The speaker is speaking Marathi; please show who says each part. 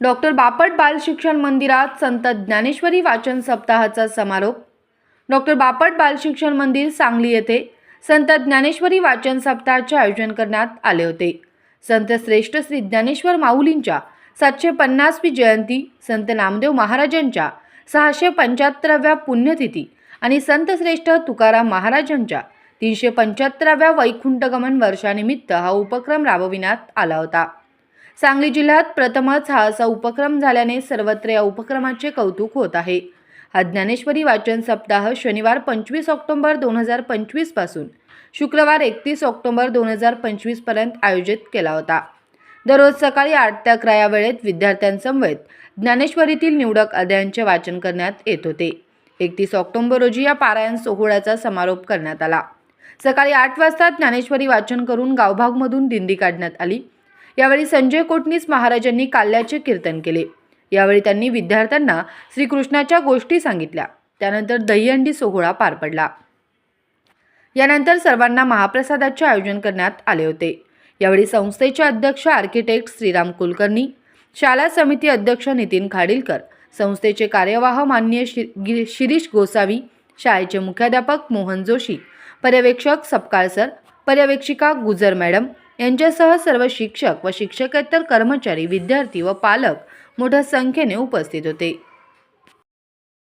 Speaker 1: डॉक्टर बापट बाल शिक्षण मंदिरात संत ज्ञानेश्वरी वाचन सप्ताहाचा समारोप. डॉक्टर बापट बाल शिक्षण मंदिर सांगली येथे संत ज्ञानेश्वरी वाचन सप्ताहाचे आयोजन करण्यात आले होते. संत श्रेष्ठ श्री ज्ञानेश्वर माऊलींच्या सातशे पन्नासवी जयंती संत नामदेव महाराजांच्या सहाशे पंच्याहत्तराव्या पुण्यतिथी आणि संत श्रेष्ठ तुकाराम महाराजांच्या तीनशे पंच्याहत्तराव्या वैकुंठगमन वर्षानिमित्त हा उपक्रम राबविण्यात आला होता. सांगली जिल्ह्यात प्रथमच हा असा उपक्रम झाल्याने सर्वत्र या उपक्रमाचे कौतुक होत आहे. हा ज्ञानेश्वरी वाचन सप्ताह शनिवार पंचवीस ऑक्टोबर दोन हजार पंचवीसपासून शुक्रवार एकतीस ऑक्टोबर दोन हजार पंचवीसपर्यंत आयोजित केला होता. दररोज सकाळी आठ ते अकरा या वेळेत विद्यार्थ्यांसमवेत ज्ञानेश्वरीतील निवडक अध्यायांचे वाचन करण्यात येत होते. एकतीस ऑक्टोबर रोजी या पारायण सोहळ्याचा समारोप करण्यात आला. सकाळी आठ वाजता ज्ञानेश्वरी वाचन करून गावभागमधून दिंडी काढण्यात आली. यावेळी संजय कोटणीस महाराजांनी काल्याचे कीर्तन केले. यावेळी त्यांनी विद्यार्थ्यांना श्रीकृष्णाच्या गोष्टी सांगितल्या. त्यानंतर दहीहंडी सोहळा पार पडला. यानंतर सर्वांना महाप्रसादाचे आयोजन करण्यात आले होते. यावेळी संस्थेचे अध्यक्ष आर्किटेक्ट श्रीराम कुलकर्णी शाळा समिती अध्यक्ष नितीन खाडीलकर संस्थेचे कार्यवाह मान्य शि शिरीष गोसावी शाळेचे मुख्याध्यापक मोहन जोशी पर्यवेक्षक सपकाळ सर पर्यवेक्षिका गुजर मॅडम यांच्यासह सर्व शिक्षक व शिक्षकेतर कर्मचारी विद्यार्थी व पालक मोठ्या संख्येने उपस्थित होते.